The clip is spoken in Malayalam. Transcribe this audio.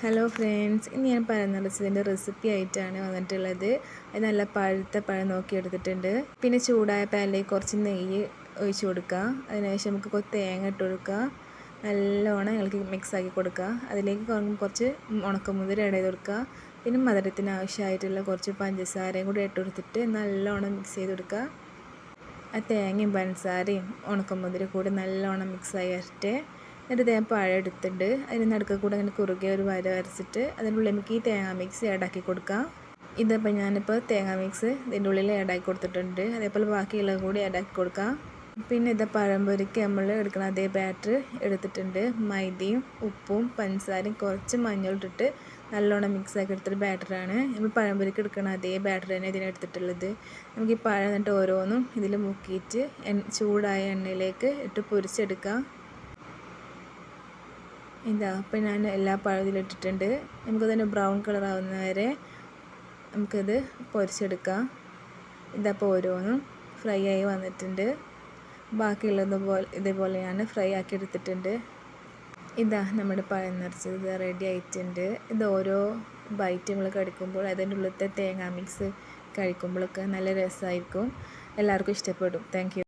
ഹലോ ഫ്രണ്ട്സ് ഇന്ന് ഞാൻ പഴം നിറച്ചതിന്റെ റെസിപ്പി ആയിട്ടാണ് വന്നിട്ടുള്ളത്. അത് നല്ല പഴുത്ത പഴം നോക്കി എടുത്തിട്ടുണ്ട്. പിന്നെ ചൂടായ പാനിലേക്ക് കുറച്ച് നെയ്യ് ഒഴിച്ചു കൊടുക്കുക. അതിനുശേഷം നമുക്ക് കുറച്ച് തേങ്ങ ഇട്ട് കൊടുക്കുക. നല്ലോണം ഞങ്ങൾക്ക് മിക്സ് ആക്കി കൊടുക്കുക. അതിലേക്ക് കുറച്ച് ഉണക്കമുതിര ഇട ചെയ്ത് കൊടുക്കുക. പിന്നെ മധുരത്തിന് ആവശ്യമായിട്ടുള്ള കുറച്ച് പഞ്ചസാരയും കൂടി ഇട്ട് കൊടുത്തിട്ട് നല്ലോണം മിക്സ് ചെയ്ത് കൊടുക്കുക. ആ തേങ്ങയും പഞ്ചസാരയും ഉണക്കമുതിര കൂടി നല്ലോണം മിക്സ് ആയി വരട്ടെ എന്നിട്ട് ഞാൻ പഴം എടുത്തിട്ടുണ്ട്. അതിന് നടുക്ക് കൂടെ അങ്ങനെ കുറുകെ ഒരു വര വരച്ചിട്ട് അതിനുള്ളിൽ നമുക്ക് ഈ തേങ്ങ മിക്സ് ആഡാക്കി കൊടുക്കാം. ഇതിപ്പോൾ ഞാനിപ്പോൾ തേങ്ങ മിക്സ് ഇതിന്റെ ഉള്ളിൽ ആഡാക്കി കൊടുത്തിട്ടുണ്ട്. അതേപോലെ ബാക്കിയുള്ളത് കൂടി ആഡാക്കി കൊടുക്കാം. പിന്നെ ഇത് പഴംപൊരിക്ക് നമ്മൾ എടുക്കുന്ന അതേ ബാറ്റർ എടുത്തിട്ടുണ്ട്. മൈദയും ഉപ്പും പഞ്ചസാരയും കുറച്ച് മഞ്ഞളിട്ടിട്ട് നല്ലോണം മിക്സ് ആക്കി എടുത്തിട്ട് ബാറ്ററാണ് നമ്മൾ പഴംപൊരിക്ക് എടുക്കുന്ന അതേ ബാറ്റർ തന്നെ ഇതിനെടുത്തിട്ടുള്ളത് നമുക്ക് ഈ പഴം എന്നിട്ട് ഓരോന്നും ഇതിൽ മുക്കിയിട്ട് ചൂടായ എണ്ണയിലേക്ക് ഇട്ട് പൊരിച്ചെടുക്കാം. ഇതാ അപ്പം ഞാൻ എല്ലാ പഴത്തിലിട്ടിട്ടുണ്ട് നമുക്ക് തന്നെ ബ്രൗൺ കളർ ആവുന്ന വരെ നമുക്കിത് പൊരിച്ചെടുക്കാം. ഇതപ്പോൾ ഓരോന്നും ഫ്രൈ ആയി വന്നിട്ടുണ്ട്. ബാക്കിയുള്ളത് പോലെ ഇതേപോലെ ഞാൻ ഫ്രൈ ആക്കി എടുത്തിട്ടുണ്ട്. ഇതാ നമ്മുടെ പഴം നിറച്ചത് റെഡി ആയിട്ടുണ്ട്. ഇത് ഓരോ ബൈറ്റ് നമ്മൾ കടിക്കുമ്പോൾ അതിന്റെ ഉള്ളിലത്തെ തേങ്ങാ മിക്സ് കഴിക്കുമ്പോഴൊക്കെ നല്ല രസമായിരിക്കും. എല്ലാവർക്കും ഇഷ്ടപ്പെടും. താങ്ക്